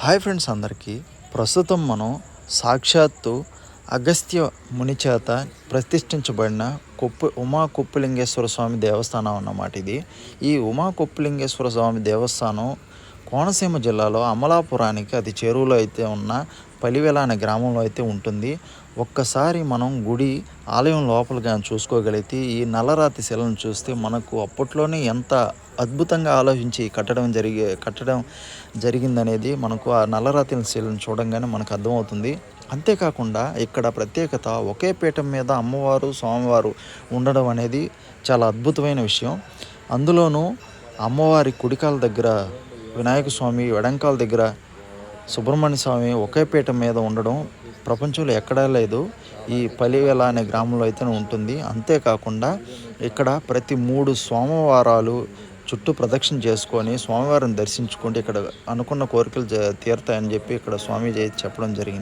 Hi friends అందరికీ. ప్రస్తుతం మనం సాక్షాత్తు అగస్త్య ముని చేత ప్రతిష్ఠించబడిన కొప్పు ఉమా కొప్పులింగేశ్వర స్వామి దేవస్థానం అన్నమాట ఇది. ఈ ఉమా కొప్పులింగేశ్వర స్వామి దేవస్థానం కోనసీమ జిల్లాలో అమలాపురానికి అది చేరువలో అయితే ఉన్న పలివెల అనే గ్రామంలో అయితే ఉంటుంది. ఒక్కసారి మనం గుడి ఆలయం లోపల కానీ చూసుకోగలిగితే ఈ నల్లరాతి శిలను చూస్తే మనకు అప్పట్లోనే ఎంత అద్భుతంగా ఆలోచించి కట్టడం జరిగే కట్టడం జరిగిందనేది మనకు ఆ నల్లరాతిన శిలను చూడంగానే మనకు అర్థమవుతుంది. అంతేకాకుండా ఇక్కడ ప్రత్యేకత ఒకే పీఠం మీద అమ్మవారు స్వామివారు ఉండడం అనేది చాలా అద్భుతమైన విషయం. అందులోనూ అమ్మవారి కుడికాల దగ్గర వినాయక స్వామి ఎడంకాల దగ్గర సుబ్రహ్మణ్య స్వామి ఒకే పీఠం మీద ఉండడం ప్రపంచంలో ఎక్కడా లేదు. ఈ పలివెల అనే గ్రామంలో అయితే ఉంటుంది. అంతేకాకుండా ఇక్కడ ప్రతి మూడు సోమవారాలు చుట్టూ ప్రదక్షిణ చేసుకొని స్వామివారిని దర్శించుకుంటే ఇక్కడ అనుకున్న కోరికలు జ తీరుతాయని చెప్పి ఇక్కడ స్వామి చెప్పడం జరిగింది.